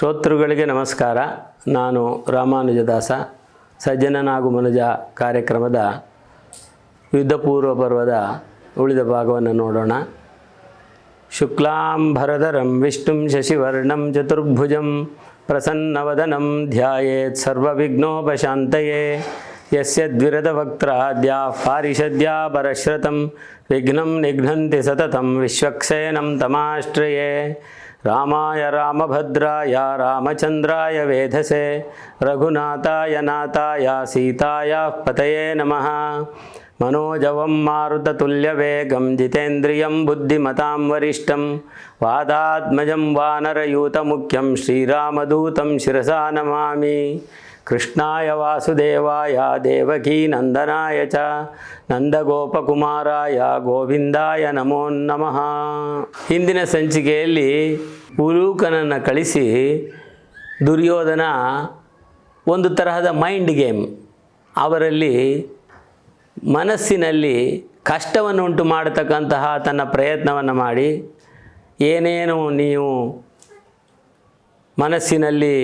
ಶ್ರೋತೃಗಳಿಗೆ ನಮಸ್ಕಾರ. ನಾನು ರಾಮಾನುಜದಾಸ, ಸಜ್ಜನನಾಗು ಮನುಜ ಕಾರ್ಯಕ್ರಮದ ಯುದ್ಧಪೂರ್ವ ಪರ್ವದ ಉಳಿದ ಭಾಗವನ್ನು ನೋಡೋಣ. ಶುಕ್ಲಾಂಭರಧರಂ, ವಿಷ್ಣುಂ ಶಶಿವರ್ಣಂ, ಚತುರ್ಭುಜಂ ಪ್ರಸನ್ನವದನಂ, ಧ್ಯಾಯೇತ್ ಸರ್ವವಿಘ್ನೋಪಶಾಂತಯೇ. ಯಸ್ಯ ದ್ವಿರದವಕ್ತ್ರಾದ್ಯಾ ಪಾರಿಷದ್ಯಾ ಪರಶ್ರತಂ, ವಿಘ್ನಂ ನಿಘ್ನಂತಿ ಸತತಂ, ವಿಶ್ವಕ್ಸೇನಂ ತಮಾಶ್ರಯೇ. రామాయ రామభద్రాయ రామచంద్రాయ వేధసే రఘునాథాయ నాథాయ సీతాయ పతయే నమ. మనోజవం మారుతతుల్యవేగం జితేంద్రియం బుద్ధిమతాం వరిష్టం వాదాత్మజం వానరయూతముఖ్యం శ్రీరామదూతం శిరసా నమామి. ಕೃಷ್ಣಾಯ ವಾಸುದೇವಾಯ, ದೇವಕೀ ನಂದನಾಯ ಚ, ನಂದಗೋಪಕುಮಾರಾಯ, ಗೋವಿಂದಾಯ ನಮೋ ನಮಃ. ಹಿಂದಿನ ಸಂಚಿಕೆಯಲ್ಲಿ ಉಲೂಕನನ್ನು ಕಳಿಸಿ ದುರ್ಯೋಧನ ಒಂದು ತರಹದ ಮೈಂಡ್ ಗೇಮ್. ಅವರಲ್ಲಿ ಮನಸ್ಸಿನಲ್ಲಿ ಕಷ್ಟವನ್ನು ಉಂಟು ಮಾಡತಕ್ಕಂತಹ ತನ್ನ ಪ್ರಯತ್ನವನ್ನು ಮಾಡಿ, ಏನೇನು ನೀವು ಮನಸ್ಸಿನಲ್ಲಿ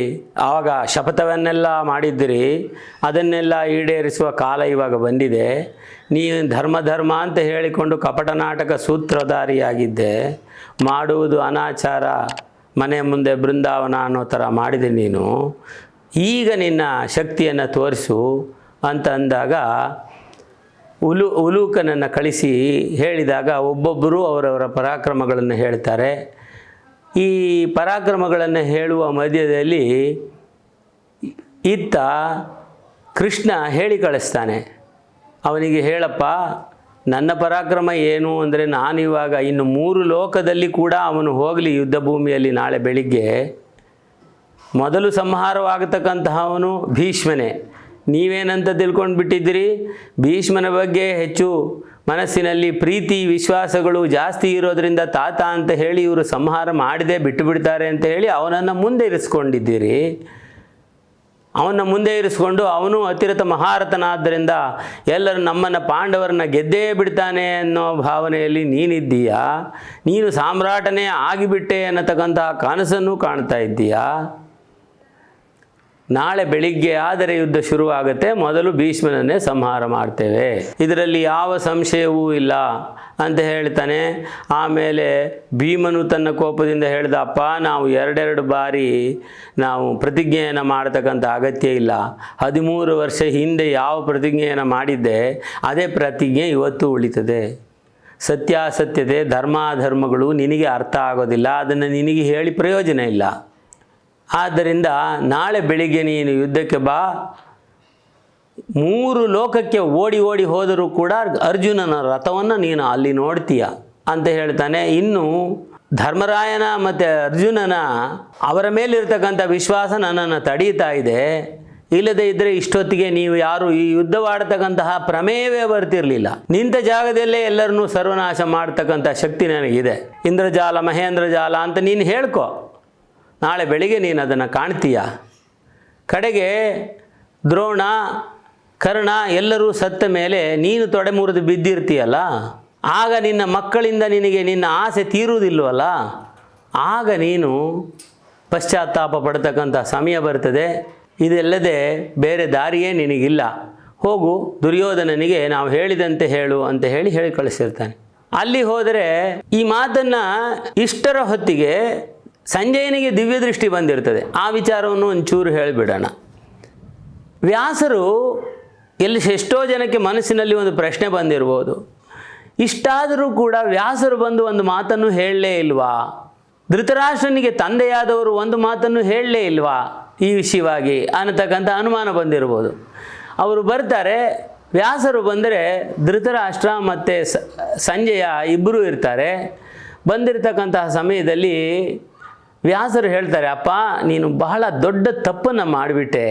ಆವಾಗ ಶಪಥವನ್ನೆಲ್ಲ ಮಾಡಿದ್ದಿರಿ, ಅದನ್ನೆಲ್ಲ ಈಡೇರಿಸುವ ಕಾಲ ಇವಾಗ ಬಂದಿದೆ. ನೀನು ಧರ್ಮ ಧರ್ಮ ಅಂತ ಹೇಳಿಕೊಂಡು ಕಪಟ ನಾಟಕ ಸೂತ್ರಧಾರಿಯಾಗಿದ್ದೆ, ಮಾಡುವುದು ಅನಾಚಾರ, ಮನೆ ಮುಂದೆ ಬೃಂದಾವನ ಅನ್ನೋ ಥರ ಮಾಡಿದೆ ನೀನು. ಈಗ ನಿನ್ನ ಶಕ್ತಿಯನ್ನು ತೋರಿಸು ಅಂತ ಅಂದಾಗ ಉಲು, ಉಲೂಕನನ್ನು ಕಳಿಸಿ ಹೇಳಿದಾಗ ಒಬ್ಬೊಬ್ಬರು ಅವರವರ ಪರಾಕ್ರಮಗಳನ್ನು ಹೇಳ್ತಾರೆ. ಈ ಪರಾಕ್ರಮಗಳನ್ನು ಹೇಳುವ ಮಧ್ಯದಲ್ಲಿ ಇತ್ತ ಕೃಷ್ಣ ಹೇಳಿ ಕಳಿಸ್ತಾನೆ. ಅವನಿಗೆ ಹೇಳಪ್ಪ, ನನ್ನ ಪರಾಕ್ರಮ ಏನು ಅಂದರೆ ನಾನಿವಾಗ ಇನ್ನು ಮೂರು ಲೋಕದಲ್ಲಿ ಕೂಡ ಅವನು ಹೋಗಲಿ ಯುದ್ಧ ಭೂಮಿಯಲ್ಲಿ ನಾಳೆ ಬೆಳಿಗ್ಗೆ. ಮೊದಲು ಸಂಹಾರವಾಗತಕ್ಕಂತಹವನು ಭೀಷ್ಮನೇ. ನೀವೇನಂತ ತಿಳ್ಕೊಂಡು ಬಿಟ್ಟಿದ್ದೀರಿ ಭೀಷ್ಮನ ಬಗ್ಗೆ ಹೆಚ್ಚು ಮನಸ್ಸಿನಲ್ಲಿ ಪ್ರೀತಿ, ವಿಶ್ವಾಸಗಳು ಜಾಸ್ತಿ ಇರೋದ್ರಿಂದ ತಾತ ಅಂತ ಹೇಳಿ ಇವರು ಸಂಹಾರ ಮಾಡದೆ ಬಿಟ್ಟು ಬಿಡ್ತಾರೆ ಅಂತ ಹೇಳಿ ಅವನನ್ನು ಮುಂದೆ ಇರಿಸ್ಕೊಂಡಿದ್ದೀರಿ. ಅವನ ಮುಂದೆ ಇರಿಸ್ಕೊಂಡು ಅವನು ಅತಿರಥ ಮಹಾರಥನಾದ್ದರಿಂದ ಎಲ್ಲರೂ ನಮ್ಮನ್ನು ಪಾಂಡವರನ್ನ ಗೆದ್ದೇ ಬಿಡ್ತಾನೆ ಅನ್ನೋ ಭಾವನೆಯಲ್ಲಿ ನೀನಿದ್ದೀಯಾ? ನೀನು ಸಾಮ್ರಾಟನೇ ಆಗಿಬಿಟ್ಟೆ ಅನ್ನತಕ್ಕಂತಹ ಕನಸನ್ನು ಕಾಣ್ತಾ ಇದ್ದೀಯಾ? ನಾಳೆ ಬೆಳಿಗ್ಗೆ ಆದರೆ ಯುದ್ಧ ಶುರುವಾಗುತ್ತೆ. ಮೊದಲು ಭೀಷ್ಮನನ್ನೇ ಸಂಹಾರ ಮಾಡ್ತೇವೆ. ಇದರಲ್ಲಿ ಯಾವ ಸಂಶಯವೂ ಇಲ್ಲ ಅಂತ ಹೇಳ್ತಾನೆ. ಆಮೇಲೆ ಭೀಮನು ತನ್ನ ಕೋಪದಿಂದ ಹೇಳ್ದ, ಅಪ್ಪ, ನಾವು ಎರಡೆರಡು ಬಾರಿ ನಾವು ಪ್ರತಿಜ್ಞೆಯನ್ನು ಮಾಡತಕ್ಕಂಥ ಅಗತ್ಯ ಇಲ್ಲ. ಹದಿಮೂರು ವರ್ಷ ಹಿಂದೆ ಯಾವ ಪ್ರತಿಜ್ಞೆಯನ್ನು ಮಾಡಿದ್ದೆ, ಅದೇ ಪ್ರತಿಜ್ಞೆ ಇವತ್ತು ಉಳಿತದೆ. ಸತ್ಯಾಸತ್ಯತೆ, ಧರ್ಮಾಧರ್ಮಗಳು ನಿನಗೆ ಅರ್ಥ ಆಗೋದಿಲ್ಲ. ಅದನ್ನು ನಿನಗೆ ಹೇಳಿ ಪ್ರಯೋಜನ ಇಲ್ಲ. ಆದ್ದರಿಂದ ನಾಳೆ ಬೆಳಿಗ್ಗೆ ನೀನು ಯುದ್ಧಕ್ಕೆ ಬಾ. ಮೂರು ಲೋಕಕ್ಕೆ ಓಡಿ ಓಡಿ ಹೋದರೂ ಕೂಡ ಅರ್ಜುನನ ರಥವನ್ನು ನೀನು ಅಲ್ಲಿ ನೋಡ್ತೀಯ ಅಂತ ಹೇಳ್ತಾನೆ. ಇನ್ನು ಧರ್ಮರಾಯನ ಮತ್ತು ಅರ್ಜುನನ ಅವರ ಮೇಲಿರ್ತಕ್ಕಂಥ ವಿಶ್ವಾಸ ನನ್ನನ್ನು ತಡೀತಾ ಇದೆ. ಇಲ್ಲದೆ ಇದ್ದರೆ ಇಷ್ಟೊತ್ತಿಗೆ ನೀವು ಯಾರು ಈ ಯುದ್ಧವಾಡತಕ್ಕಂತಹ ಪ್ರಮೇಯವೇ ಬರ್ತಿರಲಿಲ್ಲ. ನಿಂತ ಜಾಗದಲ್ಲೇ ಎಲ್ಲರನ್ನೂ ಸರ್ವನಾಶ ಮಾಡ್ತಕ್ಕಂಥ ಶಕ್ತಿ ನನಗಿದೆ. ಇಂದ್ರಜಾಲ, ಮಹೇಂದ್ರಜಾಲ ಅಂತ ನೀನು ಹೇಳ್ಕೊ. ನಾಳೆ ಬೆಳಿಗ್ಗೆ ನೀನು ಅದನ್ನು ಕಾಣ್ತೀಯ? ಕಡೆಗೆ ದ್ರೋಣ, ಕರ್ಣ ಎಲ್ಲರೂ ಸತ್ತ ಮೇಲೆ ನೀನು ತೊಡೆ ಮುರಿದು ಬಿದ್ದಿರ್ತೀಯಲ್ಲ? ಆಗ ನಿನ್ನ ಮಕ್ಕಳಿಂದ ನಿನಗೆ ನಿನ್ನ ಆಸೆ ತೀರುವುದಿಲ್ಲವಲ್ಲ? ಆಗ ನೀನು ಪಶ್ಚಾತ್ತಾಪ ಪಡ್ತಕ್ಕಂಥ ಸಮಯ ಬರ್ತದೆ. ಇದಲ್ಲದೆ ಬೇರೆ ದಾರಿಯೇ ನಿನಗಿಲ್ಲ. ಹೋಗು, ದುರ್ಯೋಧನನಿಗೆ ನಾವು ಹೇಳಿದಂತೆ ಹೇಳು ಅಂತ ಹೇಳಿ ಹೇಳಿ ಕಳಿಸಿರ್ತಾನೆ ಅಲ್ಲಿ ಹೋದರೆ ಈ ಮಾತನ್ನು ಇಷ್ಟರ ಹೊತ್ತಿಗೆ ಸಂಜಯನಿಗೆ ದಿವ್ಯ ದೃಷ್ಟಿ ಬಂದಿರ್ತದೆ. ಆ ವಿಚಾರವನ್ನು ಒಂಚೂರು ಹೇಳಿಬಿಡೋಣ. ವ್ಯಾಸರು ಎಲ್ಲಿ ಎಷ್ಟೋ ಜನಕ್ಕೆ ಮನಸ್ಸಿನಲ್ಲಿ ಒಂದು ಪ್ರಶ್ನೆ ಬಂದಿರ್ಬೋದು. ಇಷ್ಟಾದರೂ ಕೂಡ ವ್ಯಾಸರು ಬಂದು ಒಂದು ಮಾತನ್ನು ಹೇಳಲೇ ಇಲ್ವಾ? ಧೃತರಾಷ್ಟ್ರನಿಗೆ ತಂದೆಯಾದವರು ಒಂದು ಮಾತನ್ನು ಹೇಳಲೇ ಇಲ್ವಾ? ಈ ವಿಷಯವಾಗಿ ಅನ್ನತಕ್ಕಂಥ ಅನುಮಾನ ಬಂದಿರ್ಬೋದು. ಅವರು ಬರ್ತಾರೆ, ವ್ಯಾಸರು ಬಂದರೆ ಧೃತರಾಷ್ಟ್ರ ಮತ್ತು ಸಂಜಯ ಇಬ್ಬರೂ ಇರ್ತಾರೆ. ಬಂದಿರತಕ್ಕಂತಹ ಸಮಯದಲ್ಲಿ ವ್ಯಾಸರು ಹೇಳ್ತಾರೆ, ಅಪ್ಪ, ನೀನು ಬಹಳ ದೊಡ್ಡ ತಪ್ಪನ್ನು ಮಾಡಿಬಿಟ್ಟೆ.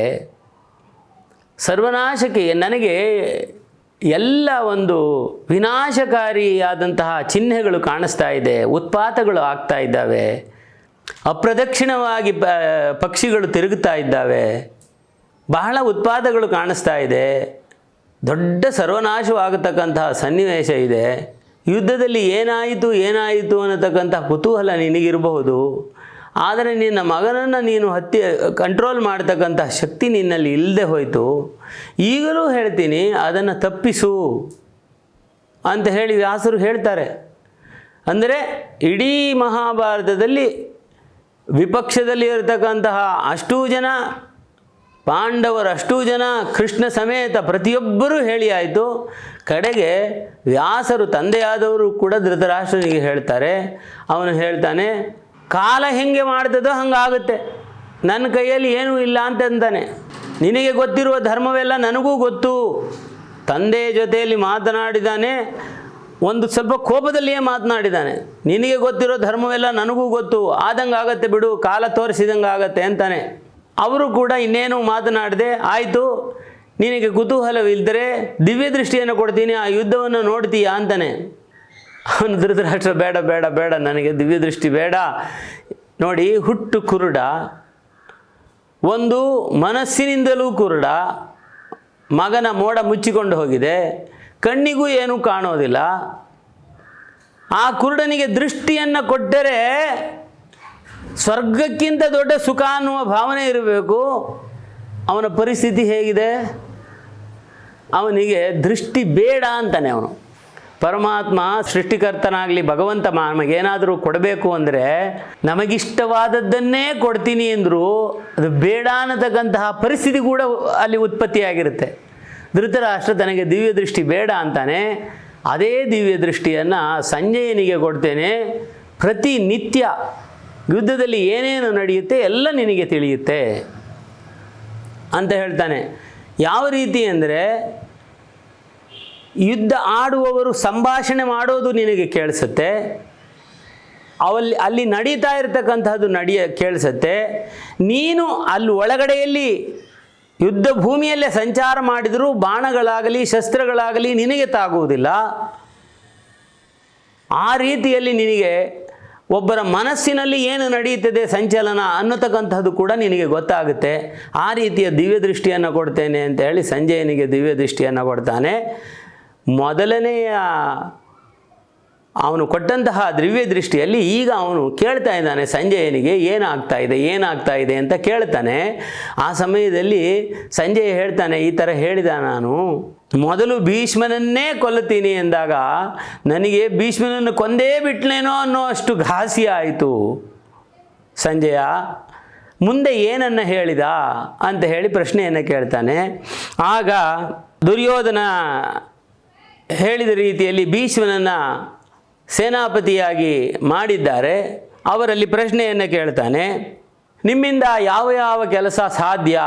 ಸರ್ವನಾಶಕ್ಕೆ ನನಗೆ ಎಲ್ಲ ಒಂದು ವಿನಾಶಕಾರಿಯಾದಂತಹ ಚಿಹ್ನೆಗಳು ಕಾಣಿಸ್ತಾ ಇದೆ, ಉತ್ಪಾತಗಳು ಆಗ್ತಾ ಇದ್ದಾವೆ. ಅಪ್ರದಕ್ಷಿಣವಾಗಿ ಪಕ್ಷಿಗಳು ತಿರುಗುತ್ತಾ ಇದ್ದಾವೆ. ಬಹಳ ಉತ್ಪಾದಗಳು ಕಾಣಿಸ್ತಾ ಇದೆ. ದೊಡ್ಡ ಸರ್ವನಾಶವಾಗತಕ್ಕಂತಹ ಸನ್ನಿವೇಶ ಇದೆ. ಯುದ್ಧದಲ್ಲಿ ಏನಾಯಿತು ಏನಾಯಿತು ಅನ್ನತಕ್ಕಂಥ ಕುತೂಹಲ ನಿನಗಿರಬಹುದು. ಆದರೆ ನಿನ್ನ ಮಗನನ್ನು ನೀನು ಹತ್ತಿ ಕಂಟ್ರೋಲ್ ಮಾಡ್ತಕ್ಕಂಥ ಶಕ್ತಿ ನಿನ್ನಲ್ಲಿ ಇಲ್ಲದೆ ಹೋಯಿತು. ಈಗಲೂ ಹೇಳ್ತೀನಿ, ಅದನ್ನು ತಪ್ಪಿಸು ಅಂತ ಹೇಳಿ ವ್ಯಾಸರು ಹೇಳ್ತಾರೆ. ಅಂದರೆ ಇಡೀ ಮಹಾಭಾರತದಲ್ಲಿ ವಿಪಕ್ಷದಲ್ಲಿ ಇರತಕ್ಕಂತಹ ಅಷ್ಟೂ ಜನ, ಪಾಂಡವರು ಅಷ್ಟೂ ಜನ, ಕೃಷ್ಣ ಸಮೇತ ಪ್ರತಿಯೊಬ್ಬರೂ ಹೇಳಿ ಆಯಿತು. ಕಡೆಗೆ ವ್ಯಾಸರು ತಂದೆಯಾದವರು ಕೂಡ ಧೃತರಾಷ್ಟ್ರನಿಗೆ ಹೇಳ್ತಾರೆ. ಅವನು ಹೇಳ್ತಾನೆ ಕಾಲ ಹೆಂಗೆ ಮಾಡ್ತದೋ ಹಂಗಾಗುತ್ತೆ. ನನ್ನ ಕೈಯಲ್ಲಿ ಏನೂ ಇಲ್ಲ ಅಂತ ಅಂತಾನೆ ನಿನಗೆ ಗೊತ್ತಿರುವ ಧರ್ಮವೆಲ್ಲ ನನಗೂ ಗೊತ್ತು. ತಂದೆ ಜೊತೆಯಲ್ಲಿ ಮಾತನಾಡಿದಾನೆ, ಒಂದು ಸ್ವಲ್ಪ ಕೋಪದಲ್ಲಿಯೇ ಮಾತನಾಡಿದ್ದಾನೆ ನಿನಗೆ ಗೊತ್ತಿರೋ ಧರ್ಮವೆಲ್ಲ ನನಗೂ ಗೊತ್ತು. ಆದಂಗೆ ಆಗತ್ತೆ ಬಿಡು, ಕಾಲ ತೋರಿಸಿದಂಗೆ ಆಗತ್ತೆ ಅಂತಾನೆ. ಅವರು ಕೂಡ ಇನ್ನೇನು ಮಾತನಾಡಿದೆ, ಆಯಿತು, ನಿನಗೆ ಕುತೂಹಲವಿಲ್ಲದರೆ ದಿವ್ಯ ದೃಷ್ಟಿಯನ್ನು ಕೊಡ್ತೀನಿ, ಆ ಯುದ್ಧವನ್ನು ನೋಡ್ತೀಯಾ? ಅಂತಾನೆ. ಅವನು ಧೃತರಾಷ್ಟ್ರ, ಬೇಡ ಬೇಡ ಬೇಡ, ನನಗೆ ದಿವ್ಯ ದೃಷ್ಟಿ ಬೇಡ. ನೋಡಿ, ಹುಟ್ಟು ಕುರುಡ, ಒಂದು ಮನಸ್ಸಿನಿಂದಲೂ ಕುರುಡ, ಮಗನ ಮೋಡ ಮುಚ್ಚಿಕೊಂಡು ಹೋಗಿದೆ, ಕಣ್ಣಿಗೂ ಏನೂ ಕಾಣೋದಿಲ್ಲ. ಆ ಕುರುಡನಿಗೆ ದೃಷ್ಟಿಯನ್ನು ಕೊಟ್ಟರೆ ಸ್ವರ್ಗಕ್ಕಿಂತ ದೊಡ್ಡ ಸುಖ ಅನ್ನುವ ಭಾವನೆ ಇರಬೇಕು. ಅವನ ಪರಿಸ್ಥಿತಿ ಹೇಗಿದೆ? ಅವನಿಗೆ ದೃಷ್ಟಿ ಬೇಡ ಅಂತಾನೆ ಅವನು. ಪರಮಾತ್ಮ ಸೃಷ್ಟಿಕರ್ತನಾಗಲಿ ಭಗವಂತ ನಮಗೇನಾದರೂ ಕೊಡಬೇಕು ಅಂದರೆ ನಮಗಿಷ್ಟವಾದದ್ದನ್ನೇ ಕೊಡ್ತೀನಿ ಅಂದರೂ ಅದು ಬೇಡ ಅನ್ನತಕ್ಕಂತಹ ಪರಿಸ್ಥಿತಿ ಕೂಡ ಅಲ್ಲಿ ಉತ್ಪತ್ತಿಯಾಗಿರುತ್ತೆ. ಧೃತರಾಷ್ಟ್ರ ತನಗೆ ದಿವ್ಯ ದೃಷ್ಟಿ ಬೇಡ ಅಂತಾನೆ ಅದೇ ದಿವ್ಯ ದೃಷ್ಟಿಯನ್ನು ಸಂಜಯನಿಗೆ ಕೊಡ್ತೇನೆ. ಪ್ರತಿನಿತ್ಯ ಯುದ್ಧದಲ್ಲಿ ಏನೇನು ನಡೆಯುತ್ತೆ ಎಲ್ಲ ನಿನಗೆ ತಿಳಿಯುತ್ತೆ ಅಂತ ಹೇಳ್ತಾನೆ. ಯಾವ ರೀತಿ ಅಂದರೆ ಯುದ್ಧ ಆಡುವವರು ಸಂಭಾಷಣೆ ಮಾಡೋದು ನಿನಗೆ ಕೇಳಿಸುತ್ತೆ. ಅವಲ್ಲಿ, ಅಲ್ಲಿ ನಡೀತಾ ಇರತಕ್ಕಂಥದ್ದು ನಡೆಯ, ಕೇಳಿಸುತ್ತೆ. ನೀನು ಅಲ್ಲಿ ಒಳಗಡೆಯಲ್ಲಿ ಯುದ್ಧ ಭೂಮಿಯಲ್ಲೇ ಸಂಚಾರ ಮಾಡಿದರೂ ಬಾಣಗಳಾಗಲಿ, ಶಸ್ತ್ರಗಳಾಗಲಿ ನಿನಗೆ ತಾಗುವುದಿಲ್ಲ. ಆ ರೀತಿಯಲ್ಲಿ ನಿನಗೆ ಒಬ್ಬರ ಮನಸ್ಸಿನಲ್ಲಿ ಏನು ನಡೆಯುತ್ತದೆ ಸಂಚಲನ ಅನ್ನತಕ್ಕಂಥದ್ದು ಕೂಡ ನಿನಗೆ ಗೊತ್ತಾಗುತ್ತೆ. ಆ ರೀತಿಯ ದಿವ್ಯ ದೃಷ್ಟಿಯನ್ನು ಕೊಡ್ತೇನೆ ಅಂತ ಹೇಳಿ ಸಂಜಯನಿಗೆ ದಿವ್ಯ ದೃಷ್ಟಿಯನ್ನು ಕೊಡ್ತಾನೆ. ಮೊದಲನೆಯ ಅವನು ಕೊಟ್ಟಂತಹ ದ್ರವ್ಯ ದೃಷ್ಟಿಯಲ್ಲಿ ಈಗ ಅವನು ಕೇಳ್ತಾ ಇದ್ದಾನೆ, ಸಂಜಯನಿಗೆ ಏನಾಗ್ತಾ ಇದೆ ಏನಾಗ್ತಾ ಇದೆ ಅಂತ ಕೇಳ್ತಾನೆ. ಆ ಸಮಯದಲ್ಲಿ ಸಂಜಯ್ ಹೇಳ್ತಾನೆ, ಈ ಥರ ಹೇಳಿದ ನಾನು, ಮೊದಲು ಭೀಷ್ಮನನ್ನೇ ಕೊಲ್ಲುತ್ತೀನಿ ಎಂದಾಗ ನನಗೆ ಭೀಷ್ಮನನ್ನು ಕೊಂದೇ ಬಿಟ್ಲೇನೋ ಅನ್ನೋ ಅಷ್ಟು ಘಾಸಿ ಸಂಜಯ, ಮುಂದೆ ಏನನ್ನು ಹೇಳಿದ ಅಂತ ಹೇಳಿ ಪ್ರಶ್ನೆಯನ್ನು ಕೇಳ್ತಾನೆ. ಆಗ ದುರ್ಯೋಧನ ಹೇಳಿದ ರೀತಿಯಲ್ಲಿ ಭೀಷ್ಮನನ್ನು ಸೇನಾಪತಿಯಾಗಿ ಮಾಡಿದ್ದಾರೆ. ಅವರಲ್ಲಿ ಪ್ರಶ್ನೆಯನ್ನು ಕೇಳ್ತಾನೆ, ನಿಮ್ಮಿಂದ ಯಾವ ಯಾವ ಕೆಲಸ ಸಾಧ್ಯ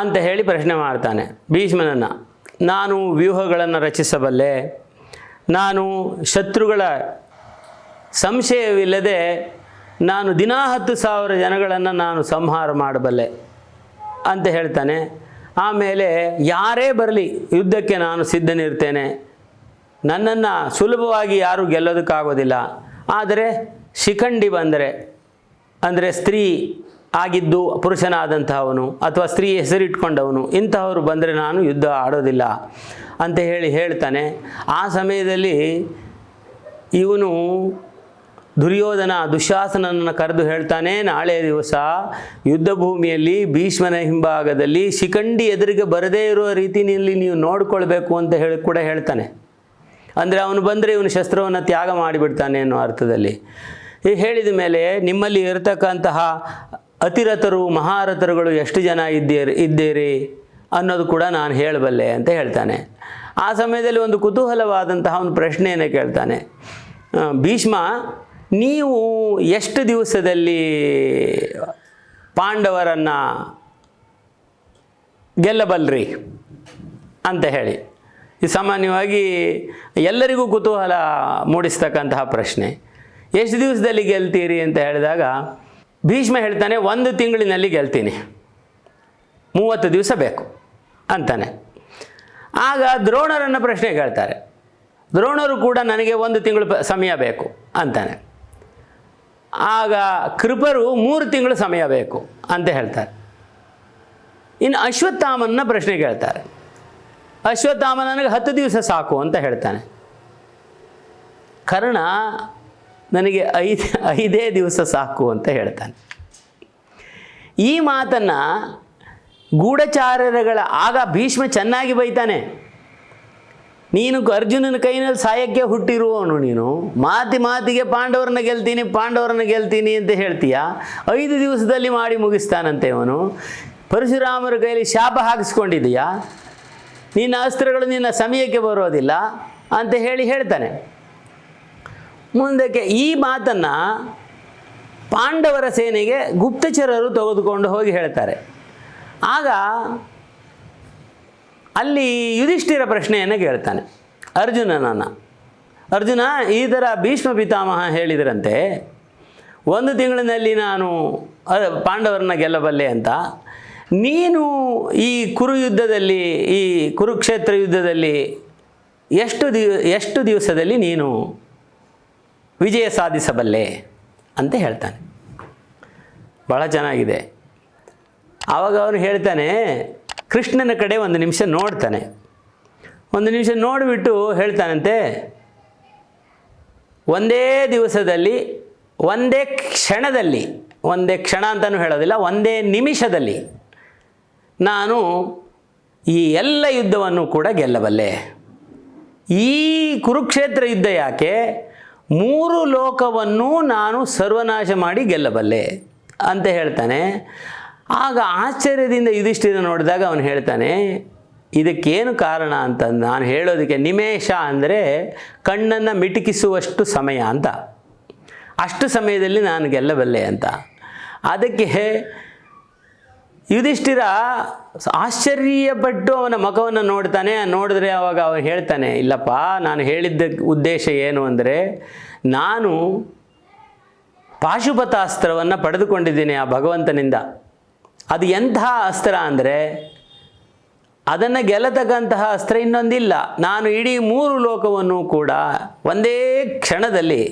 ಅಂತ ಹೇಳಿ ಪ್ರಶ್ನೆ ಮಾಡ್ತಾನೆ ಭೀಷ್ಮನನ್ನು. ನಾನು ವ್ಯೂಹಗಳನ್ನು ರಚಿಸಬಲ್ಲೆ, ನಾನು ಶತ್ರುಗಳ ಸಂಶಯವಿಲ್ಲದೆ ನಾನು ದಿನಾ ಹತ್ತು ಸಾವಿರ ಜನಗಳನ್ನು ನಾನು ಸಂಹಾರ ಮಾಡಬಲ್ಲೆ ಅಂತ ಹೇಳ್ತಾನೆ. ಆಮೇಲೆ ಯಾರೇ ಬರಲಿ, ಯುದ್ಧಕ್ಕೆ ನಾನು ಸಿದ್ಧನಿರ್ತೇನೆ. ನನ್ನನ್ನು ಸುಲಭವಾಗಿ ಯಾರೂ ಗೆಲ್ಲೋದಕ್ಕಾಗೋದಿಲ್ಲ. ಆದರೆ ಶಿಖಂಡಿ ಬಂದರೆ, ಅಂದರೆ ಸ್ತ್ರೀ ಆಗಿದ್ದು ಪುರುಷನಾದಂತಹವನು ಅಥವಾ ಸ್ತ್ರೀ ಹೆಸರಿಟ್ಕೊಂಡವನು, ಇಂತಹವರು ಬಂದರೆ ನಾನು ಯುದ್ಧ ಆಡೋದಿಲ್ಲ ಅಂತ ಹೇಳಿ ಹೇಳ್ತಾನೆ. ಆ ಸಮಯದಲ್ಲಿ ಇವನು ದುರ್ಯೋಧನ ದುಶಾಸನನ್ನು ಕರೆದು ಹೇಳ್ತಾನೆ, ನಾಳೆ ದಿವಸ ಯುದ್ಧ ಭೂಮಿಯಲ್ಲಿ ಭೀಷ್ಮನ ಹಿಂಭಾಗದಲ್ಲಿ ಶಿಖಂಡಿ ಎದುರಿಗೆ ಬರದೇ ಇರುವ ರೀತಿಯಲ್ಲಿ ನೀವು ನೋಡಿಕೊಳ್ಬೇಕು ಅಂತ ಹೇಳಿ ಕೂಡ ಹೇಳ್ತಾನೆ. ಅಂದರೆ ಅವನು ಬಂದರೆ ಇವನು ಶಸ್ತ್ರವನ್ನು ತ್ಯಾಗ ಮಾಡಿಬಿಡ್ತಾನೆ ಅನ್ನೋ ಅರ್ಥದಲ್ಲಿ. ಈ ಹೇಳಿದ ಮೇಲೆ ನಿಮ್ಮಲ್ಲಿ ಇರತಕ್ಕಂತಹ ಅತಿರಥರು, ಮಹಾರಥರುಗಳು ಎಷ್ಟು ಜನ ಇದ್ದೀರಿ ಇದ್ದೀರಿ ಅನ್ನೋದು ಕೂಡ ನಾನು ಹೇಳಬಲ್ಲೆ ಅಂತ ಹೇಳ್ತಾನೆ. ಆ ಸಮಯದಲ್ಲಿ ಒಂದು ಕುತೂಹಲವಾದಂತಹ ಒಂದು ಪ್ರಶ್ನೆಯನ್ನು ಕೇಳ್ತಾನೆ. ಭೀಷ್ಮ, ನೀವು ಎಷ್ಟು ದಿವಸದಲ್ಲಿ ಪಾಂಡವರನ್ನು ಗೆಲ್ಲಬಲ್ರಿ ಅಂತ ಹೇಳಿ. ಇದು ಸಾಮಾನ್ಯವಾಗಿ ಎಲ್ಲರಿಗೂ ಕುತೂಹಲ ಮೂಡಿಸ್ತಕ್ಕಂತಹ ಪ್ರಶ್ನೆ. ಎಷ್ಟು ದಿವಸದಲ್ಲಿ ಗೆಲ್ತೀರಿ ಅಂತ ಹೇಳಿದಾಗ, ಭೀಷ್ಮ ಹೇಳ್ತಾನೆ, ಒಂದು ತಿಂಗಳಿನಲ್ಲಿ ಗೆಲ್ತೀನಿ. ಮೂವತ್ತು ದಿವಸ ಬೇಕು ಅಂತಾನೆ. ಆಗ ದ್ರೋಣರನ್ನು ಪ್ರಶ್ನೆ ಕೇಳ್ತಾರೆ. ದ್ರೋಣರು ಕೂಡ ನನಗೆ ಒಂದು ತಿಂಗಳು ಸಮಯ ಬೇಕು ಅಂತಾನೆ. ಆಗ ಕೃಪರು ಮೂರು ತಿಂಗಳು ಸಮಯ ಬೇಕು ಅಂತ ಹೇಳ್ತಾರೆ. ಇನ್ನು ಅಶ್ವತ್ಥಾಮನ ಪ್ರಶ್ನೆ ಕೇಳ್ತಾರೆ. ಅಶ್ವತ್ಥಾಮ ನನಗೆ ಹತ್ತು ದಿವಸ ಸಾಕು ಅಂತ ಹೇಳ್ತಾನೆ. ಕರ್ಣ ನನಗೆ ಐದು, ಐದೇ ದಿವಸ ಸಾಕು ಅಂತ ಹೇಳ್ತಾನೆ. ಈ ಮಾತನ್ನು ಗೂಢಚಾರರುಗಳ, ಆಗ ಭೀಷ್ಮ ಚೆನ್ನಾಗಿ ಬೈತಾನೆ. ನೀನು ಅರ್ಜುನನ ಕೈನಲ್ಲಿ ಸಾಯಕ್ಕೆ ಹುಟ್ಟಿರುವವನು ನೀನು. ಮಾತಿ ಮಾತಿಗೆ ಪಾಂಡವರನ್ನ ಗೆಲ್ತೀನಿ ಪಾಂಡವರನ್ನ ಗೆಲ್ತೀನಿ ಅಂತ ಹೇಳ್ತೀಯ? ಐದು ದಿವಸದಲ್ಲಿ ಮಾಡಿ ಮುಗಿಸ್ತಾನಂತೆ ಅವನು. ಪರಶುರಾಮರ ಕೈಯಲ್ಲಿ ಶಾಪ ಹಾಕಿಸ್ಕೊಂಡಿದೀಯಾ ನಿನ್ನ ಅಸ್ತ್ರಗಳು ನಿನ್ನ ಸಮಯಕ್ಕೆ ಬರೋದಿಲ್ಲ ಅಂತ ಹೇಳಿ ಹೇಳ್ತಾನೆ. ಮುಂದಕ್ಕೆ ಈ ಮಾತನ್ನು ಪಾಂಡವರ ಸೇನೆಗೆ ಗುಪ್ತಚರರು ತೆಗೆದುಕೊಂಡು ಹೋಗಿ ಹೇಳ್ತಾರೆ. ಆಗ ಅಲ್ಲಿ ಯುಧಿಷ್ಠಿರ ಪ್ರಶ್ನೆಯನ್ನು ಕೇಳ್ತಾನೆ ಅರ್ಜುನನನ್ನು. ಅರ್ಜುನ, ಈ ಥರ ಭೀಷ್ಮ ಪಿತಾಮಹ ಹೇಳಿದರಂತೆ, ಒಂದು ತಿಂಗಳಿನಲ್ಲಿ ನಾನು ಪಾಂಡವರನ್ನ ಗೆಲ್ಲಬಲ್ಲೆ ಅಂತ. ನೀನು ಈ ಕುರು ಯುದ್ಧದಲ್ಲಿ ಈ ಕುರುಕ್ಷೇತ್ರ ಯುದ್ಧದಲ್ಲಿ ಎಷ್ಟು ದಿವ, ಎಷ್ಟು ದಿವಸದಲ್ಲಿ ನೀನು ವಿಜಯ ಸಾಧಿಸಬಲ್ಲೆ ಅಂತ ಹೇಳ್ತಾನೆ. ಭಾಳ ಚೆನ್ನಾಗಿದೆ. ಆವಾಗ ಅವನು ಹೇಳ್ತಾನೆ, ಕೃಷ್ಣನ ಕಡೆ ಒಂದು ನಿಮಿಷ ನೋಡ್ತಾನೆ. ಒಂದು ನಿಮಿಷ ನೋಡಿಬಿಟ್ಟು ಹೇಳ್ತಾನಂತೆ, ಒಂದೇ ದಿವಸದಲ್ಲಿ, ಒಂದೇ ಕ್ಷಣದಲ್ಲಿ, ಒಂದೇ ಕ್ಷಣ ಅಂತಲೂ ಹೇಳೋದಿಲ್ಲ, ಒಂದೇ ನಿಮಿಷದಲ್ಲಿ ನಾನು ಈ ಎಲ್ಲ ಯುದ್ಧವನ್ನು ಕೂಡ ಗೆಲ್ಲಬಲ್ಲೆ. ಈ ಕುರುಕ್ಷೇತ್ರ ಯುದ್ಧ ಯಾಕೆ? ಮೂರು ಲೋಕವನ್ನು ನಾನು ಸರ್ವನಾಶ ಮಾಡಿ ಗೆಲ್ಲಬಲ್ಲೆ ಅಂತ ಹೇಳ್ತಾನೆ. ಆಗ ಆಶ್ಚರ್ಯದಿಂದ ಯುಧಿಷ್ಠಿರ ನೋಡಿದಾಗ ಅವನು ಹೇಳ್ತಾನೆ, ಇದಕ್ಕೇನು ಕಾರಣ ಅಂತ ನಾನು ಹೇಳೋದಕ್ಕೆ ನಿಮೇಷ ಅಂದರೆ ಕಣ್ಣನ್ನು ಮಿಟುಕಿಸುವಷ್ಟು ಸಮಯ ಅಂತ. ಅಷ್ಟು ಸಮಯದಲ್ಲಿ ನಾನು ಗೆಲ್ಲಬಲ್ಲೆ ಅಂತ. ಅದಕ್ಕೆ ಯುಧಿಷ್ಠಿರ ಆಶ್ಚರ್ಯಪಟ್ಟು ಅವನ ಮುಖವನ್ನು ನೋಡ್ತಾನೆ. ನೋಡಿದ್ರೆ ಅವಾಗ ಅವನು ಹೇಳ್ತಾನೆ, ಇಲ್ಲಪ್ಪ, ನಾನು ಹೇಳಿದ್ದ ಉದ್ದೇಶ ಏನು ಅಂದರೆ, ನಾನು ಪಾಶುಪತಾಸ್ತ್ರವನ್ನು ಪಡೆದುಕೊಂಡಿದ್ದೀನಿ ಆ ಭಗವಂತನಿಂದ. ಅದು ಎಂತಹ ಅಸ್ತ್ರ ಅಂದರೆ, ಅದನ್ನು ಗೆಲ್ಲತಕ್ಕಂತಹ ಅಸ್ತ್ರ ಇನ್ನೊಂದಿಲ್ಲ. ನಾನು ಇಡೀ ಮೂರು ಲೋಕವನ್ನು ಕೂಡ ಒಂದೇ ಕ್ಷಣದಲ್ಲಿ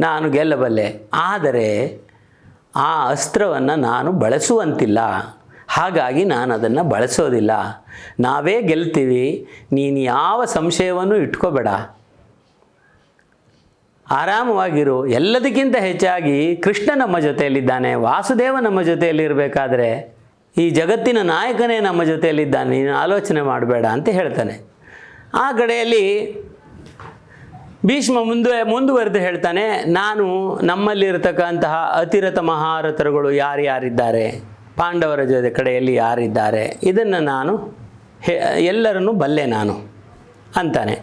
ನಾನು ಗೆಲ್ಲಬಲ್ಲೆ. ಆದರೆ ಆ ಅಸ್ತ್ರವನ್ನು ನಾನು ಬಳಸುವಂತಿಲ್ಲ. ಹಾಗಾಗಿ ನಾನು ಅದನ್ನು ಬಳಸೋದಿಲ್ಲ. ನಾವೇ ಗೆಲ್ತೀವಿ, ನೀನು ಯಾವ ಸಂಶಯವನ್ನು ಇಟ್ಕೋಬೇಡ. ಆರಾಮವಾಗಿರು, ಎಲ್ಲದಕ್ಕಿಂತ ಹೆಚ್ಚಾಗಿ ಕೃಷ್ಣ ನಮ್ಮ ಜೊತೆಯಲ್ಲಿದ್ದಾನೆ, ವಾಸುದೇವ ನಮ್ಮ ಜೊತೆಯಲ್ಲಿರಬೇಕಾದ್ರೆ ಈ ಜಗತ್ತಿನ ನಾಯಕನೇ ನಮ್ಮ ಜೊತೆಯಲ್ಲಿದ್ದಾನೆ, ನೀನು ಆಲೋಚನೆ ಮಾಡಬೇಡ ಅಂತ ಹೇಳ್ತಾನೆ. ಆ ಕಡೆಯಲ್ಲಿ ಭೀಷ್ಮ ಮುಂದೆ, ಮುಂದುವರೆದು ಹೇಳ್ತಾನೆ, ನಾನು ನಮ್ಮಲ್ಲಿರತಕ್ಕಂತಹ ಅತಿರಥ ಮಹಾರಥರುಗಳು ಯಾರ್ಯಾರಿದ್ದಾರೆ? ಪಾಂಡವರ ಜೊತೆ ಕಡೆಯಲ್ಲಿ ಯಾರಿದ್ದಾರೆ? ಇದನ್ನು ನಾನು ಹೇ, ಎಲ್ಲರನ್ನೂ ಬಲ್ಲೆ ನಾನು ಅಂತಾನೆ.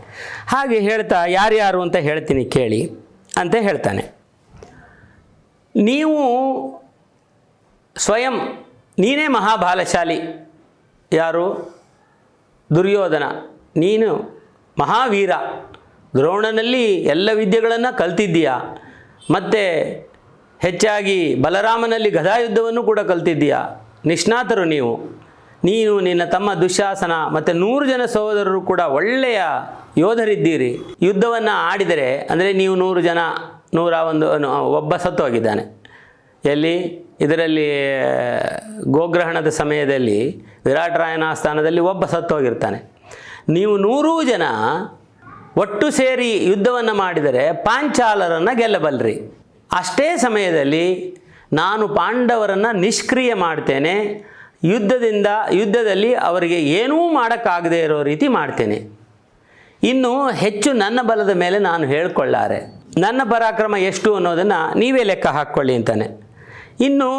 ಹಾಗೆ ಹೇಳ್ತಾ ಯಾರ್ಯಾರು ಅಂತ ಹೇಳ್ತೀನಿ ಕೇಳಿ ಅಂತ ಹೇಳ್ತಾನೆ. ನೀವು ಸ್ವಯಂ ನೀನೇ ಮಹಾಬಾಲಶಾಲಿ. ಯಾರು? ದುರ್ಯೋಧನ. ನೀನು ಮಹಾವೀರ. ದ್ರೋಣನಲ್ಲಿ ಎಲ್ಲ ವಿದ್ಯೆಗಳನ್ನು ಕಲ್ತಿದ್ದೀಯ? ಮತ್ತು ಹೆಚ್ಚಾಗಿ ಬಲರಾಮನಲ್ಲಿ ಗದಾಯುದ್ಧವನ್ನು ಕೂಡ ಕಲ್ತಿದ್ದೀಯಾ? ನಿಷ್ಣಾತರು ನೀವು. ನೀನು ನಿನ್ನ ತಮ್ಮ ದುಶ್ಯಾಸನ ಮತ್ತು ನೂರು ಜನ ಸಹೋದರರು ಕೂಡ ಒಳ್ಳೆಯ ಯೋಧರಿದ್ದೀರಿ. ಯುದ್ಧವನ್ನು ಆಡಿದರೆ, ಅಂದರೆ ನೀವು ನೂರು ಜನ, ನೂರ ಒಂದು ಒಬ್ಬ ಸತ್ತು ಹೋಗಿದ್ದಾನೆ ಎಲ್ಲಿ? ಇದರಲ್ಲಿ, ಗೋಗ್ರಹಣದ ಸಮಯದಲ್ಲಿ, ವಿರಾಟರಾಯನ ಆಸ್ಥಾನದಲ್ಲಿ ಒಬ್ಬ ಸತ್ತು ಹೋಗಿರ್ತಾನೆ ನೀವು ನೂರೂ ಜನ ಒಟ್ಟು ಸೇರಿ ಯುದ್ಧವನ್ನು ಮಾಡಿದರೆ ಪಾಂಚಾಲರನ್ನು ಗೆಲ್ಲಬಲ್ರಿ. ಅಷ್ಟೇ ಸಮಯದಲ್ಲಿ ನಾನು ಪಾಂಡವರನ್ನು ನಿಷ್ಕ್ರಿಯ ಮಾಡ್ತೇನೆ. ಯುದ್ಧದಿಂದ, ಯುದ್ಧದಲ್ಲಿ ಅವರಿಗೆ ಏನೂ ಮಾಡೋಕ್ಕಾಗದೇ ಇರೋ ರೀತಿ ಮಾಡ್ತೇನೆ. ಇನ್ನು ಹೆಚ್ಚು ನನ್ನ ಬಲದ ಮೇಲೆ ನಾನು ಹೇಳ್ಕೊಳ್ಳಾರೆ. ನನ್ನ ಪರಾಕ್ರಮ ಎಷ್ಟು ಅನ್ನೋದನ್ನು ನೀವೇ ಲೆಕ್ಕ ಹಾಕ್ಕೊಳ್ಳಿ ಅಂತಾನೆ. ಇನ್ನು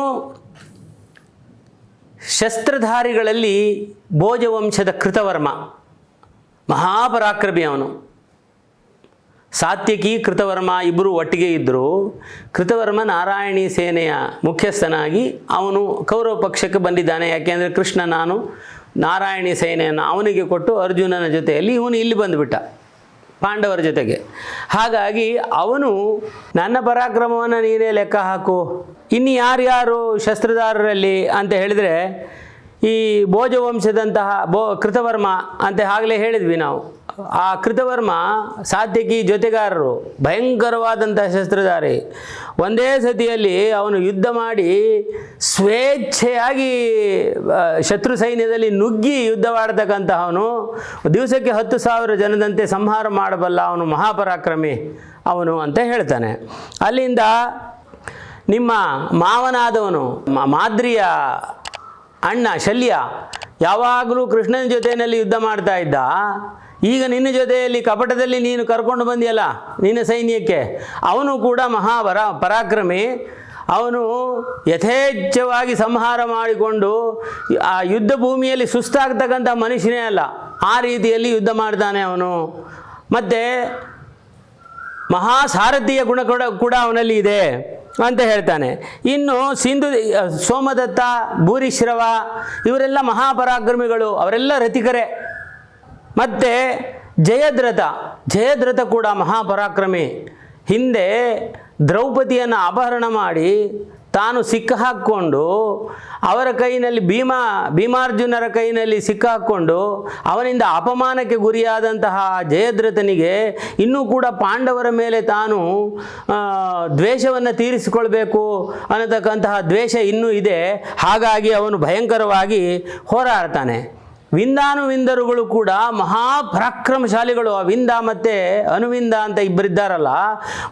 ಶಸ್ತ್ರಧಾರಿಗಳಲ್ಲಿ ಭೋಜವಂಶದ ಕೃತವರ್ಮ. ಮಹಾಪರಾಕ್ರಮಿ ಅವನು. ಸಾತ್ಯಕಿ ಕೃತವರ್ಮ ಇಬ್ಬರು ಒಟ್ಟಿಗೆ ಇದ್ದರು ಕೃತವರ್ಮ ನಾರಾಯಣಿ ಸೇನೆಯ ಮುಖ್ಯಸ್ಥನಾಗಿ ಅವನು ಕೌರವ ಪಕ್ಷಕ್ಕೆ ಬಂದಿದ್ದಾನೆ. ಯಾಕೆಂದರೆ ಕೃಷ್ಣ ನಾನು ನಾರಾಯಣಿ ಸೇನೆಯನ್ನು ಅವನಿಗೆ ಕೊಟ್ಟು ಅರ್ಜುನನ ಜೊತೆಯಲ್ಲಿ ಇವನು ಇಲ್ಲಿ ಬಂದುಬಿಟ್ಟ, ಪಾಂಡವರ ಜೊತೆಗೆ. ಹಾಗಾಗಿ ಅವನು, ನನ್ನ ಪರಾಕ್ರಮವನ್ನು ನೀನೇ ಲೆಕ್ಕ ಹಾಕು. ಇನ್ನು ಯಾರ್ಯಾರು ಶಸ್ತ್ರಧಾರರಲ್ಲಿ? ಅಂತ ಹೇಳಿದರೆ, ಈ ಭೋಜವಂಶದಂತಹ ಬೋ ಕೃತವರ್ಮ ಅಂತ ಆಗಲೇ ಹೇಳಿದ್ವಿ ನಾವು. ಆ ಕೃತವರ್ಮ ಸಾತ್ಯಕಿ ಜೊತೆಗಾರರು ಭಯಂಕರವಾದಂಥ ಶಸ್ತ್ರಧಾರಿ. ಒಂದೇ ಸತಿಯಲ್ಲಿ ಅವನು ಯುದ್ಧ ಮಾಡಿ ಸ್ವೇಚ್ಛೆಯಾಗಿ ಶತ್ರು ಸೈನ್ಯದಲ್ಲಿ ನುಗ್ಗಿ ಯುದ್ಧವಾಡ್ತಕ್ಕಂತಹವನು ದಿವಸಕ್ಕೆ ಹತ್ತು ಸಾವಿರ ಜನದಂತೆ ಸಂಹಾರ ಮಾಡಬಲ್ಲ ಅವನು ಮಹಾಪರಾಕ್ರಮಿ ಅವನು ಅಂತ ಹೇಳ್ತಾನೆ. ಅಲ್ಲಿಂದ ನಿಮ್ಮ ಮಾವನಾದವನು ಮಾದ್ರಿಯ ಅಣ್ಣ ಶಲ್ಯ, ಯಾವಾಗಲೂ ಕೃಷ್ಣನ ಜೊತೆಯಲ್ಲಿ ಯುದ್ಧ ಮಾಡ್ತಾ ಇದ್ದ. ಈಗ ನಿನ್ನ ಜೊತೆಯಲ್ಲಿ ಕಪಟದಲ್ಲಿ ನೀನು ಕರ್ಕೊಂಡು ಬಂದಿಯಲ್ಲ ನಿನ್ನ ಸೈನ್ಯಕ್ಕೆ, ಅವನು ಕೂಡ ಮಹಾಪರ ಪರಾಕ್ರಮಿ. ಅವನು ಯಥೇಚ್ಛವಾಗಿ ಸಂಹಾರ ಮಾಡಿಕೊಂಡು ಆ ಯುದ್ಧ ಭೂಮಿಯಲ್ಲಿ ಸುಸ್ತಾಗ್ತಕ್ಕಂಥ ಮನುಷ್ಯನೇ ಅಲ್ಲ, ಆ ರೀತಿಯಲ್ಲಿ ಯುದ್ಧ ಮಾಡ್ತಾನೆ ಅವನು. ಮತ್ತು ಮಹಾಸಾರಥಿಯ ಗುಣ ಕೂಡ ಕೂಡ ಅವನಲ್ಲಿ ಇದೆ ಅಂತ ಹೇಳ್ತಾನೆ. ಇನ್ನು ಸಿಂಧು, ಸೋಮದತ್ತ, ಭೂರಿಶ್ರವ, ಇವರೆಲ್ಲ ಮಹಾಪರಾಕ್ರಮಿಗಳು, ಅವರೆಲ್ಲ ರಥಿಕರೇ. ಮತ್ತು ಜಯದ್ರಥ ಜಯದ್ರಥ ಕೂಡ ಮಹಾಪರಾಕ್ರಮಿ. ಹಿಂದೆ ದ್ರೌಪದಿಯನ್ನು ಅಪಹರಣ ಮಾಡಿ ತಾನು ಸಿಕ್ಕಾಕ್ಕೊಂಡು ಅವರ ಕೈನಲ್ಲಿ ಭೀಮ, ಭೀಮಾರ್ಜುನರ ಕೈನಲ್ಲಿ ಸಿಕ್ಕಾಕ್ಕೊಂಡು ಅವನಿಂದ ಅಪಮಾನಕ್ಕೆ ಗುರಿಯಾದಂತಹ ಜಯದ್ರಥನಿಗೆ ಇನ್ನೂ ಕೂಡ ಪಾಂಡವರ ಮೇಲೆ ತಾನು ದ್ವೇಷವನ್ನು ತೀರಿಸಿಕೊಳ್ಬೇಕು ಅನ್ನತಕ್ಕಂತಹ ದ್ವೇಷ ಇನ್ನೂ ಇದೆ. ಹಾಗಾಗಿ ಅವನು ಭಯಂಕರವಾಗಿ ಹೋರಾಡ್ತಾನೆ. ವಿಂದಾನುವಿಂದರುಗಳು ಕೂಡ ಮಹಾಪರಾಕ್ರಮಶಾಲಿಗಳು. ಆ ವಿಂದ ಮತ್ತು ಅನುವಿಂದ ಅಂತ ಇಬ್ಬರಿದ್ದಾರಲ್ಲ,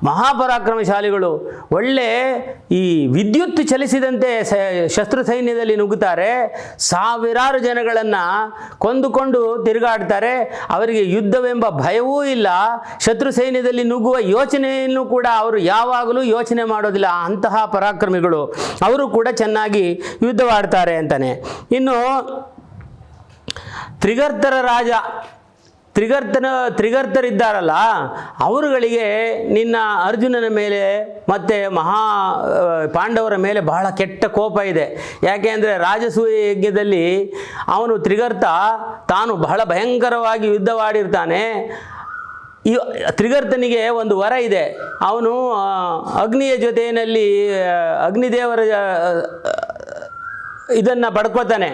ಮಹಾಪರಾಕ್ರಮಶಾಲಿಗಳು. ಒಳ್ಳೆ ಈ ವಿದ್ಯುತ್ ಚಲಿಸಿದಂತೆ ಶಸ್ತ್ರ ಸೈನ್ಯದಲ್ಲಿ ನುಗ್ಗುತ್ತಾರೆ. ಸಾವಿರಾರು ಜನಗಳನ್ನು ಕೊಂದುಕೊಂಡು ತಿರುಗಾಡ್ತಾರೆ. ಅವರಿಗೆ ಯುದ್ಧವೆಂಬ ಭಯವೂ ಇಲ್ಲ. ಶತ್ರು ಸೈನ್ಯದಲ್ಲಿ ನುಗ್ಗುವ ಯೋಚನೆಯನ್ನು ಕೂಡ ಅವರು ಯಾವಾಗಲೂ ಯೋಚನೆ ಮಾಡೋದಿಲ್ಲ. ಅಂತಹ ಪರಾಕ್ರಮಿಗಳು. ಅವರು ಕೂಡ ಚೆನ್ನಾಗಿ ಯುದ್ಧವಾಡ್ತಾರೆ ಅಂತಾನೆ. ಇನ್ನು ತ್ರಿಗರ್ತರ ರಾಜ, ತ್ರಿಗರ್ಧನ, ತ್ರಿಗರ್ಧರಿದ್ದಾರಲ್ಲ, ಅವರುಗಳಿಗೆ ನಿನ್ನ ಅರ್ಜುನನ ಮೇಲೆ ಮತ್ತು ಮಹಾ ಪಾಂಡವರ ಮೇಲೆ ಬಹಳ ಕೆಟ್ಟ ಕೋಪ ಇದೆ. ಯಾಕೆ ಅಂದರೆ ರಾಜಸೂಯ ಯಜ್ಞದಲ್ಲಿ ಅವನು ತ್ರಿಗರ್ತ ತಾನು ಬಹಳ ಭಯಂಕರವಾಗಿ ಯುದ್ಧವಾಡಿರ್ತಾನೆ. ಈ ತ್ರಿಗರ್ತನಿಗೆ ಒಂದು ವರ ಇದೆ. ಅವನು ಅಗ್ನಿಯ ಜೊತೆಯಲ್ಲಿ ಅಗ್ನಿದೇವರ ಇದನ್ನು ಪಡ್ಕೋತಾನೆ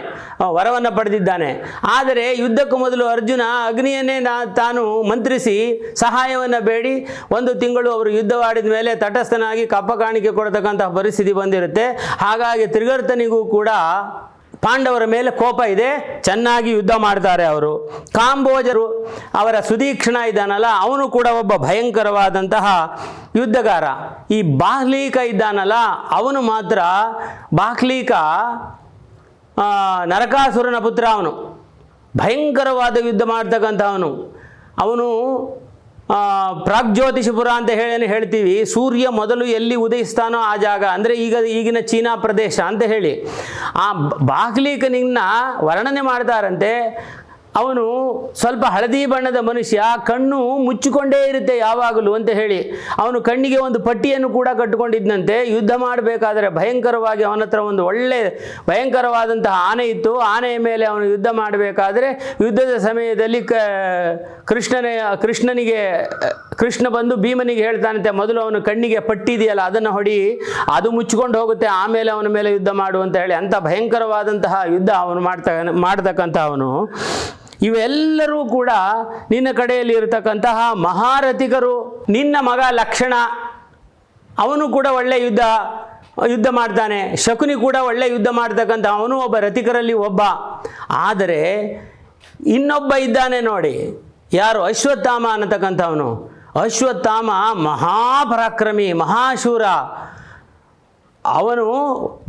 ವರವನ್ನು ಪಡೆದಿದ್ದಾನೆ. ಆದರೆ ಯುದ್ಧಕ್ಕೂ ಮೊದಲು ಅರ್ಜುನ ಅಗ್ನಿಯನ್ನೇ ತಾನು ಮಂತ್ರಿಸಿ ಸಹಾಯವನ್ನು ಬೇಡಿ. ಒಂದು ತಿಂಗಳು ಅವರು ಯುದ್ಧವಾಡಿದ ಮೇಲೆ ತಟಸ್ಥನಾಗಿ ಕಪ್ಪ ಕಾಣಿಕೆ ಕೊಡತಕ್ಕಂತಹ ಪರಿಸ್ಥಿತಿ ಬಂದಿರುತ್ತೆ. ಹಾಗಾಗಿ ತ್ರಿಗರ್ತನಿಗೂ ಕೂಡ ಪಾಂಡವರ ಮೇಲೆ ಕೋಪ ಇದೆ. ಚೆನ್ನಾಗಿ ಯುದ್ಧ ಮಾಡ್ತಾರೆ ಅವರು. ಕಾಂಬೋಜರು ಅವರ ಸುದೀಕ್ಷಣ ಇದ್ದಾನಲ್ಲ, ಅವನು ಕೂಡ ಒಬ್ಬ ಭಯಂಕರವಾದಂತಹ ಯುದ್ಧಗಾರ. ಈ ಬಾಹ್ಲೀಕ ಇದ್ದಾನಲ್ಲ, ಅವನು ಮಾತ್ರ ಬಾಹ್ಲೀಕ ನರಕಾಸುರನ ಪುತ್ರ ಅವನು. ಭಯಂಕರವಾದ ಯುದ್ಧ ಮಾಡ್ತಕ್ಕಂಥವನು. ಅವನು ಪ್ರಾಗ್ಜ್ಯೋತಿಷಪುರ ಅಂತ ಹೇಳಿ ಹೇಳ್ತೀವಿ. ಸೂರ್ಯ ಮೊದಲು ಎಲ್ಲಿ ಉದಯಿಸ್ತಾನೋ ಆ ಜಾಗ. ಅಂದರೆ ಈಗ, ಈಗಿನ ಚೀನಾ ಪ್ರದೇಶ ಅಂತ ಹೇಳಿ. ಆ ಬಾಗ್ಲೀಕನಿನ್ನ ವರ್ಣನೆ ಮಾಡ್ತಾರಂತೆ. ಅವನು ಸ್ವಲ್ಪ ಹಳದಿ ಬಣ್ಣದ ಮನುಷ್ಯ, ಕಣ್ಣು ಮುಚ್ಚಿಕೊಂಡೇ ಇರುತ್ತೆ ಯಾವಾಗಲೂ ಅಂತ ಹೇಳಿ. ಅವನು ಕಣ್ಣಿಗೆ ಒಂದು ಪಟ್ಟಿಯನ್ನು ಕೂಡ ಕಟ್ಟಿಕೊಂಡಿದ್ದಂತೆ ಯುದ್ಧ ಮಾಡಬೇಕಾದರೆ ಭಯಂಕರವಾಗಿ ಅವನ ಹತ್ರ ಒಂದು ಒಳ್ಳೆ ಭಯಂಕರವಾದಂತಹ ಆನೆ ಇತ್ತು. ಆನೆಯ ಮೇಲೆ ಅವನು ಯುದ್ಧ ಮಾಡಬೇಕಾದ್ರೆ ಯುದ್ಧದ ಸಮಯದಲ್ಲಿ ಕ, ಕೃಷ್ಣನೇ, ಕೃಷ್ಣನಿಗೆ, ಕೃಷ್ಣ ಬಂದು ಭೀಮನಿಗೆ ಹೇಳ್ತಾನಂತೆ, ಮೊದಲು ಅವನು ಕಣ್ಣಿಗೆ ಪಟ್ಟಿ ಇದೆಯಲ್ಲ, ಅದನ್ನು ಹೊಡಿ. ಅದು ಮುಚ್ಚಿಕೊಂಡು ಹೋಗುತ್ತೆ, ಆಮೇಲೆ ಅವನ ಮೇಲೆ ಯುದ್ಧ ಮಾಡು ಅಂತ ಹೇಳಿ. ಅಂಥ ಭಯಂಕರವಾದಂತಹ ಯುದ್ಧ ಅವನು ಮಾಡ್ತಾ ಮಾಡ್ತಕ್ಕಂಥ ಅವನು. ಇವೆಲ್ಲರೂ ಕೂಡ ನಿನ್ನ ಕಡೆಯಲ್ಲಿ ಇರತಕ್ಕಂತಹ ಮಹಾರಥಿಕರು, ನಿನ್ನ ಮಗ ಲಕ್ಷಣ. ಅವನು ಕೂಡ ಒಳ್ಳೆ ಯುದ್ಧ ಯುದ್ಧ ಮಾಡ್ತಾನೆ. ಶಕುನಿ ಕೂಡ ಒಳ್ಳೆ ಯುದ್ಧ ಮಾಡ್ತಕ್ಕಂಥ ಅವನು ಒಬ್ಬ ರಥಿಕರಲ್ಲಿ ಒಬ್ಬ. ಆದರೆ ಇನ್ನೊಬ್ಬ ಇದ್ದಾನೆ ನೋಡಿ. ಯಾರು? ಅಶ್ವತ್ಥಾಮ ಅನ್ನತಕ್ಕಂಥವನು. ಅಶ್ವತ್ಥಾಮ ಮಹಾಪರಾಕ್ರಮಿ, ಮಹಾಶೂರ. ಅವನು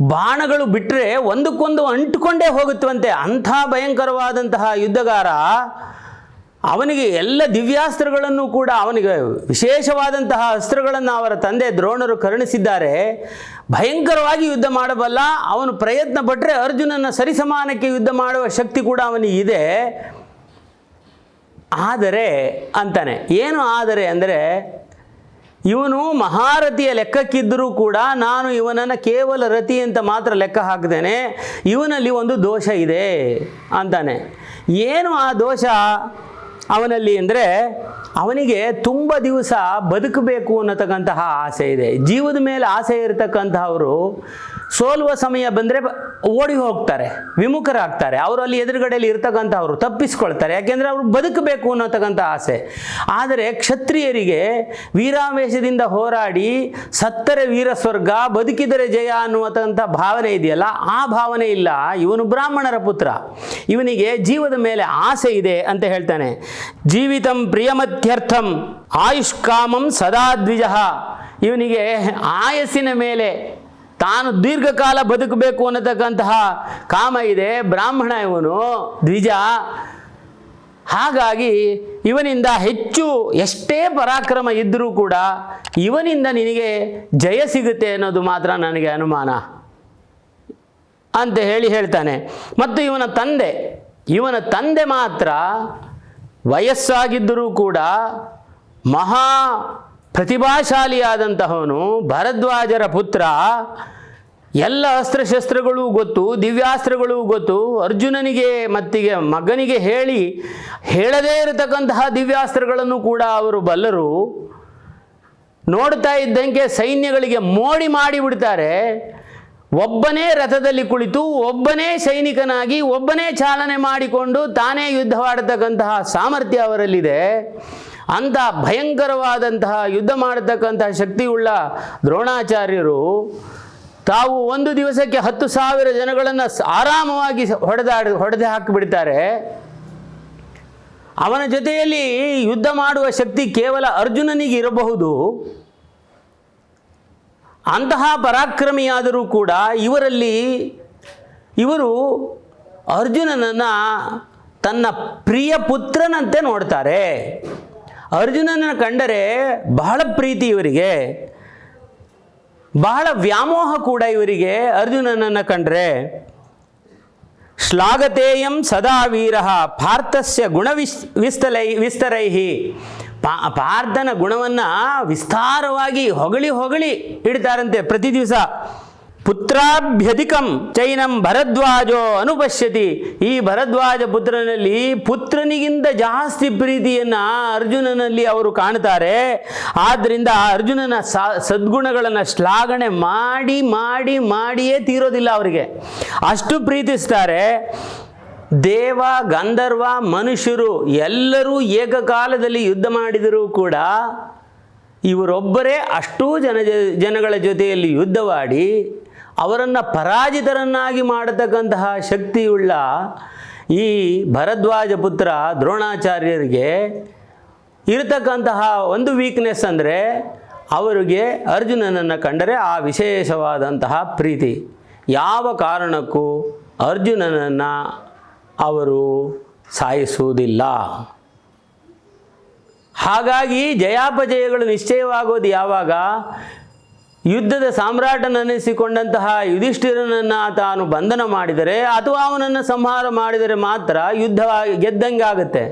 ಬಾಣಗಳು ಬಿಟ್ಟರೆ ಒಂದಕ್ಕೊಂದು ಅಂಟುಕೊಂಡೇ ಹೋಗುತ್ತವಂತೆ ಅಂಥ ಭಯಂಕರವಾದಂತಹ ಯುದ್ಧಗಾರ, ಅವನಿಗೆ ಎಲ್ಲ ದಿವ್ಯಾಸ್ತ್ರಗಳನ್ನು ಕೂಡ, ಅವನಿಗೆ ವಿಶೇಷವಾದಂತಹ ಅಸ್ತ್ರಗಳನ್ನು ಅವರ ತಂದೆ ದ್ರೋಣರು ಕರುಣಿಸಿದ್ದಾರೆ. ಭಯಂಕರವಾಗಿ ಯುದ್ಧ ಮಾಡಬಲ್ಲ, ಅವನು ಪ್ರಯತ್ನ ಪಟ್ಟರೆ ಅರ್ಜುನನ ಸರಿಸಮಾನಕ್ಕೆ ಯುದ್ಧ ಮಾಡುವ ಶಕ್ತಿ ಕೂಡ ಅವನಿಗೆ ಇದೆ. ಆದರೆ, ಅಂತಾನೆ, ಏನು ಆದರೆ ಅಂದರೆ ಇವನು ಮಹಾರಥಿಯ ಲೆಕ್ಕಕ್ಕಿದ್ದರೂ ಕೂಡ ನಾನು ಇವನನ್ನು ಕೇವಲ ರತಿ ಅಂತ ಮಾತ್ರ ಲೆಕ್ಕ ಹಾಕ್ದೇನೆ ಇವನಲ್ಲಿ ಒಂದು ದೋಷ ಇದೆ ಅಂತಾನೆ. ಏನು ಆ ದೋಷ? ಅವನಲ್ಲಿ ಅಂದರೆ ಅವನಿಗೆ ತುಂಬ ದಿವಸ ಬದುಕಬೇಕು ಅನ್ನತಕ್ಕಂತಹ ಆಸೆ ಇದೆ. ಜೀವದ ಮೇಲೆ ಆಸೆ ಇರತಕ್ಕಂತಹವರು ಸೋಲುವ ಸಮಯ ಬಂದರೆ ಓಡಿ ಹೋಗ್ತಾರೆ, ವಿಮುಖರಾಗ್ತಾರೆ. ಅವರು ಅಲ್ಲಿ ಎದುರುಗಡೆಯಲ್ಲಿ ಇರ್ತಕ್ಕಂಥವ್ರು ತಪ್ಪಿಸ್ಕೊಳ್ತಾರೆ. ಯಾಕೆಂದರೆ ಅವರು ಬದುಕಬೇಕು ಅನ್ನೋತಕ್ಕಂಥ ಆಸೆ. ಆದರೆ ಕ್ಷತ್ರಿಯರಿಗೆ ವೀರಾವೇಶದಿಂದ ಹೋರಾಡಿ ಸತ್ತರೆ ವೀರ ಸ್ವರ್ಗ, ಬದುಕಿದರೆ ಜಯ ಅನ್ನುವಂಥ ಭಾವನೆ ಇದೆಯಲ್ಲ, ಆ ಭಾವನೆ ಇಲ್ಲ. ಇವನು ಬ್ರಾಹ್ಮಣರ ಪುತ್ರ. ಇವನಿಗೆ ಜೀವದ ಮೇಲೆ ಆಸೆ ಇದೆ ಅಂತ ಹೇಳ್ತಾನೆ. ಜೀವಿತಂ ಪ್ರಿಯಮತ್ಯರ್ಥಂ ಆಯುಷ್ಕಾಮಂ ಸದಾ ದ್ವಿಜ ಇವನಿಗೆ ಆಯಸ್ಸಿನ ಮೇಲೆ ತಾನು ದೀರ್ಘಕಾಲ ಬದುಕಬೇಕು ಅನ್ನತಕ್ಕಂತಹ ಕಾಮ ಇದೆ. ಬ್ರಾಹ್ಮಣ ಇವನು. ದ್ವಿಜ. ಹಾಗಾಗಿ ಇವನಿಂದ ಹೆಚ್ಚು ಎಷ್ಟೇ ಪರಾಕ್ರಮ ಇದ್ದರೂ ಕೂಡ ಇವನಿಂದ ನಿನಗೆ ಜಯ ಸಿಗುತ್ತೆ ಅನ್ನೋದು ಮಾತ್ರ ನನಗೆ ಅನುಮಾನ ಅಂತ ಹೇಳಿ ಹೇಳ್ತಾನೆ. ಮತ್ತು ಇವನ ತಂದೆ ಇವನ ತಂದೆ ಮಾತ್ರ ವಯಸ್ಸಾಗಿದ್ದರೂ ಕೂಡ ಮಹಾ ಪ್ರತಿಭಾಶಾಲಿಯಾದಂತಹವನು ಭರದ್ವಾಜರ ಪುತ್ರ. ಎಲ್ಲ ಅಸ್ತ್ರಶಸ್ತ್ರಗಳೂ ಗೊತ್ತು, ದಿವ್ಯಾಸ್ತ್ರಗಳೂ ಗೊತ್ತು. ಅರ್ಜುನನಿಗೆ ಮತ್ತಿಗೆ ಮಗನಿಗೆ ಹೇಳಿ, ಹೇಳದೇ ಇರತಕ್ಕಂತಹ ದಿವ್ಯಾಸ್ತ್ರಗಳನ್ನು ಕೂಡ ಅವರು ಬಲ್ಲರು. ನೋಡ್ತಾ ಇದ್ದಂಗೆ ಸೈನ್ಯಗಳಿಗೆ ಮೋಡಿ ಮಾಡಿಬಿಡ್ತಾರೆ. ಒಬ್ಬನೇ ರಥದಲ್ಲಿ ಕುಳಿತು, ಒಬ್ಬನೇ ಸೈನಿಕನಾಗಿ, ಒಬ್ಬನೇ ಚಾಲನೆ ಮಾಡಿಕೊಂಡು ತಾನೇ ಯುದ್ಧವಾಡತಕ್ಕಂತಹ ಸಾಮರ್ಥ್ಯ ಅವರಲ್ಲಿದೆ. ಅಂಥ ಭಯಂಕರವಾದಂತಹ ಯುದ್ಧ ಮಾಡತಕ್ಕಂತಹ ಶಕ್ತಿಯುಳ್ಳ ದ್ರೋಣಾಚಾರ್ಯರು ತಾವು ಒಂದು ದಿವಸಕ್ಕೆ ಹತ್ತು ಸಾವಿರ ಜನಗಳನ್ನು ಆರಾಮವಾಗಿ ಹೊಡೆದಾಡಿ, ಹೊಡೆದು ಹಾಕಿಬಿಡ್ತಾರೆ. ಅವನ ಜೊತೆಯಲ್ಲಿ ಯುದ್ಧ ಮಾಡುವ ಶಕ್ತಿ ಕೇವಲ ಅರ್ಜುನನಿಗೆ ಇರಬಹುದು. ಅಂತಹ ಪರಾಕ್ರಮಿಯಾದರೂ ಕೂಡ ಇವರಲ್ಲಿ ಇವರು ಅರ್ಜುನನನ್ನು ತನ್ನ ಪ್ರಿಯ ಪುತ್ರನಂತೆ ನೋಡ್ತಾರೆ. ಅರ್ಜುನನ ಕಂಡರೆ ಬಹಳ ಪ್ರೀತಿ ಇವರಿಗೆ. ಬಹಳ ವ್ಯಾಮೋಹ ಕೂಡ ಇವರಿಗೆ ಅರ್ಜುನನನ್ನು ಕಂಡ್ರೆ. ಶ್ಲಾಘತೇಯಂ ಸದಾ ವೀರ ಪಾರ್ಥಸ್ಯ ಗುಣ ವಿಸ್, ವಿಸ್ತಲೈ ವಿಸ್ತರೈ ಪಾ, ಪಾರ್ಥನ ಗುಣವನ್ನು ವಿಸ್ತಾರವಾಗಿ ಹೊಗಳಿ ಹೊಗಳಿ ಇಡ್ತಾರಂತೆ ಪ್ರತಿ ದಿವಸ. ಪುತ್ರಾಭ್ಯಧಿಕಂ ಚೈನಂ ಭರದ್ವಾಜೋ ಅನುಪಶ್ಯತಿ. ಈ ಭರದ್ವಾಜ ಪುತ್ರನಲ್ಲಿ ಪುತ್ರನಿಗಿಂತ ಜಾಸ್ತಿ ಪ್ರೀತಿಯನ್ನು ಅರ್ಜುನನಲ್ಲಿ ಅವರು ಕಾಣ್ತಾರೆ. ಆದ್ದರಿಂದ ಅರ್ಜುನನ ಸದ್ಗುಣಗಳನ್ನು ಶ್ಲಾಘನೆ ಮಾಡಿ ಮಾಡಿ, ಮಾಡಿಯೇ ತೀರೋದಿಲ್ಲ ಅವರಿಗೆ. ಅಷ್ಟು ಪ್ರೀತಿಸ್ತಾರೆ. ದೇವ, ಗಂಧರ್ವ, ಮನುಷ್ಯರು ಎಲ್ಲರೂ ಏಕಕಾಲದಲ್ಲಿ ಯುದ್ಧ ಮಾಡಿದರೂ ಕೂಡ ಇವರೊಬ್ಬರೇ ಅಷ್ಟೂ ಜನ ಜನಗಳ ಜೊತೆಯಲ್ಲಿ ಯುದ್ಧವಾಡಿ ಅವರನ್ನು ಪರಾಜಿತರನ್ನಾಗಿ ಮಾಡತಕ್ಕಂತಹ ಶಕ್ತಿಯುಳ್ಳ ಈ ಭರದ್ವಾಜ ಪುತ್ರ ದ್ರೋಣಾಚಾರ್ಯರಿಗೆ ಇರತಕ್ಕಂತಹ ಒಂದು ವೀಕ್ನೆಸ್ ಅಂದರೆ ಅವರಿಗೆ ಅರ್ಜುನನನ್ನು ಕಂಡರೆ ಆ ವಿಶೇಷವಾದಂತಹ ಪ್ರೀತಿ. ಯಾವ ಕಾರಣಕ್ಕೂ ಅರ್ಜುನನನ್ನು ಅವರು ಸಾಯಿಸುವುದಿಲ್ಲ. ಹಾಗಾಗಿ ಜಯಾಪಜಯಗಳು ನಿಶ್ಚಯವಾಗೋದು ಯಾವಾಗ? ಯುದ್ಧದ ಸಾಮ್ರಾಟನೆನಿಸಿಕೊಂಡಂತಹ ಯುಧಿಷ್ಠಿರನನ್ನು ತಾನು ಬಂಧನ ಮಾಡಿದರೆ ಅಥವಾ ಅವನನ್ನು ಸಂಹಾರ ಮಾಡಿದರೆ ಮಾತ್ರ ಯುದ್ಧ ಗೆದ್ದಂಗೆ ಆಗುತ್ತೆ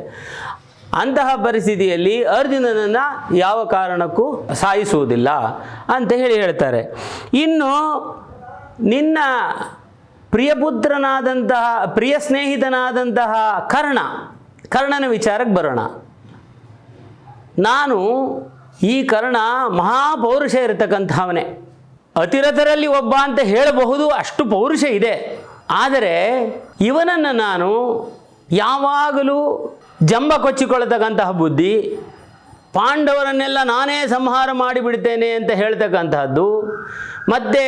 ಅಂತಹ ಪರಿಸ್ಥಿತಿಯಲ್ಲಿ ಅರ್ಜುನನನ್ನು ಯಾವ ಕಾರಣಕ್ಕೂ ಸಾಯಿಸುವುದಿಲ್ಲ ಅಂತ ಹೇಳಿ ಹೇಳ್ತಾರೆ. ಇನ್ನು ನಿನ್ನ ಪ್ರಿಯಪುತ್ರನಾದಂತಹ ಪ್ರಿಯ ಸ್ನೇಹಿತನಾದಂತಹ ಕರ್ಣ, ಕರ್ಣನ ವಿಚಾರಕ್ಕೆ ಬರೋಣ. ನಾನು ಈ ಕರ್ಣ ಮಹಾಪೌರುಷ ಇರತಕ್ಕಂಥವನೇ. ಅತಿರಥರಲ್ಲಿ ಒಬ್ಬ ಅಂತ ಹೇಳಬಹುದು, ಅಷ್ಟು ಪೌರುಷ ಇದೆ. ಆದರೆ ಇವನನ್ನು ನಾನು ಯಾವಾಗಲೂ ಜಂಬ ಕೊಚ್ಚಿಕೊಳ್ಳತಕ್ಕಂತಹ ಬುದ್ಧಿ, ಪಾಂಡವರನ್ನೆಲ್ಲ ನಾನೇ ಸಂಹಾರ ಮಾಡಿಬಿಡ್ತೇನೆ ಅಂತ ಹೇಳ್ತಕ್ಕಂತಹದ್ದು ಮತ್ತು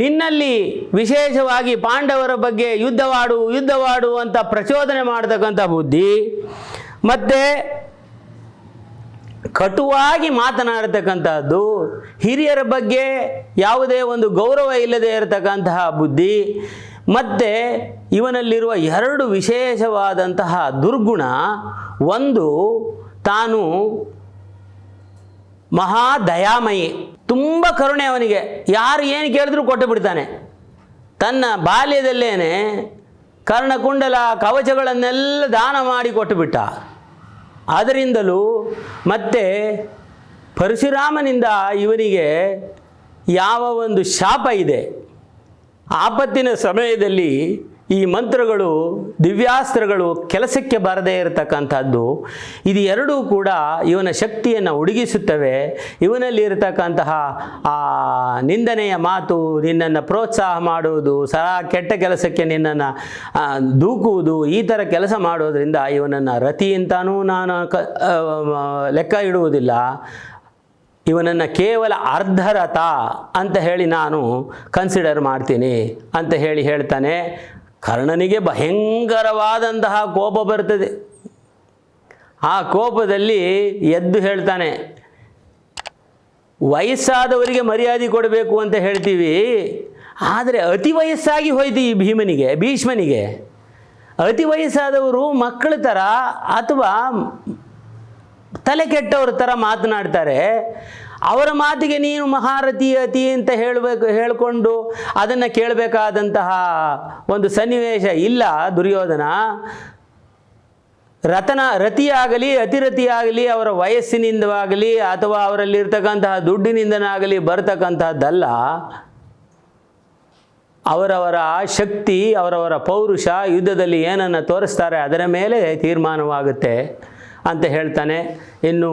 ನಿನ್ನಲ್ಲಿ ವಿಶೇಷವಾಗಿ ಪಾಂಡವರ ಬಗ್ಗೆ ಯುದ್ಧವಾಡು ಯುದ್ಧವಾಡು ಅಂತ ಪ್ರಚೋದನೆ ಮಾಡತಕ್ಕಂಥ ಬುದ್ಧಿ, ಮತ್ತು ಕಟುವಾಗಿ ಮಾತನಾಡತಕ್ಕಂತಹದ್ದು ಹಿರಿಯರ ಬಗ್ಗೆ ಯಾವುದೇ ಒಂದು ಗೌರವ ಇಲ್ಲದೆ ಇರತಕ್ಕಂತಹ ಬುದ್ಧಿ, ಮತ್ತು ಇವನಲ್ಲಿರುವ ಎರಡು ವಿಶೇಷವಾದಂತಹ ದುರ್ಗುಣ, ಒಂದು ತಾನು ಮಹಾ ದಯಾಮಯಿ ತುಂಬ ಕರುಣೆ ಅವನಿಗೆ. ಯಾರು ಏನು ಕೇಳಿದ್ರು ಕೊಟ್ಟು ಬಿಡ್ತಾನೆ. ತನ್ನ ಬಾಲ್ಯದಲ್ಲೇನೆ ಕರ್ಣಕುಂಡಲ ಕವಚಗಳನ್ನೆಲ್ಲ ದಾನ ಮಾಡಿ ಕೊಟ್ಟುಬಿಟ್ಟ ಅದರಿಂದಲೂ ಮತ್ತೆ ಪರಶುರಾಮನಿಂದ ಇವನಿಗೆ ಯಾವ ಒಂದು ಶಾಪ ಇದೆ? ಆಪತ್ತಿನ ಸಮಯದಲ್ಲಿ ಈ ಮಂತ್ರಗಳು, ದಿವ್ಯಾಸ್ತ್ರಗಳು ಕೆಲಸಕ್ಕೆ ಬರದೇ ಇರತಕ್ಕಂಥದ್ದು. ಇದು ಎರಡೂ ಕೂಡ ಇವನ ಶಕ್ತಿಯನ್ನು ಉಡುಗಿಸುತ್ತವೆ ಇವನಲ್ಲಿ ಇರತಕ್ಕಂತಹ ಆ ನಿಂದನೆಯ ಮಾತು, ನಿನ್ನನ್ನು ಪ್ರೋತ್ಸಾಹ ಮಾಡುವುದು ಸದಾ ಕೆಟ್ಟ ಕೆಲಸಕ್ಕೆ ನಿನ್ನನ್ನು ದೂಕುವುದು, ಈ ಥರ ಕೆಲಸ ಮಾಡೋದರಿಂದ ಇವನನ್ನು ರತಿ ಅಂತಾನೂ ನಾನು ಲೆಕ್ಕ ಇಡುವುದಿಲ್ಲ. ಇವನನ್ನು ಕೇವಲ ಅರ್ಧರಥ ಅಂತ ಹೇಳಿ ನಾನು ಕನ್ಸಿಡರ್ ಮಾಡ್ತೀನಿ ಅಂತ ಹೇಳಿ ಹೇಳ್ತಾನೆ. ಕರ್ಣನಿಗೆ ಭಯಂಕರವಾದಂತಹ ಕೋಪ ಬರ್ತದೆ. ಆ ಕೋಪದಲ್ಲಿ ಎದ್ದು ಹೇಳ್ತಾನೆ, ವಯಸ್ಸಾದವರಿಗೆ ಮರ್ಯಾದೆ ಕೊಡಬೇಕು ಅಂತ ಹೇಳ್ತೀವಿ, ಆದರೆ ಅತಿ ವಯಸ್ಸಾಗಿ ಹೋಯ್ತು ಈ ಭೀಮನಿಗೆ, ಭೀಷ್ಮನಿಗೆ. ಅತಿ ವಯಸ್ಸಾದವರು ಮಕ್ಕಳ ಥರ ಅಥವಾ ತಲೆ ಕೆಟ್ಟವ್ರ ಥರ ಮಾತನಾಡ್ತಾರೆ ಅವರ ಮಾತಿಗೆ ನೀನು ಮಹಾರಥಿ, ಅತಿ ಅಂತ ಹೇಳಬೇಕು, ಹೇಳಿಕೊಂಡು ಅದನ್ನು ಕೇಳಬೇಕಾದಂತಹ ಒಂದು ಸನ್ನಿವೇಶ ಇಲ್ಲ ದುರ್ಯೋಧನ. ರತನ ರತಿಯಾಗಲಿ ಅತಿರತಿಯಾಗಲಿ ಅವರ ವಯಸ್ಸಿನಿಂದವಾಗಲಿ ಅಥವಾ ಅವರಲ್ಲಿರ್ತಕ್ಕಂತಹ ದುಡ್ಡಿನಿಂದನಾಗಲಿ ಬರ್ತಕ್ಕಂತಹದ್ದಲ್ಲ, ಅವರವರ ಶಕ್ತಿ, ಅವರವರ ಪೌರುಷ ಯುದ್ಧದಲ್ಲಿ ಏನನ್ನು ತೋರಿಸ್ತಾರೆ ಅದರ ಮೇಲೆ ತೀರ್ಮಾನವಾಗುತ್ತೆ ಅಂತ ಹೇಳ್ತಾನೆ. ಇನ್ನು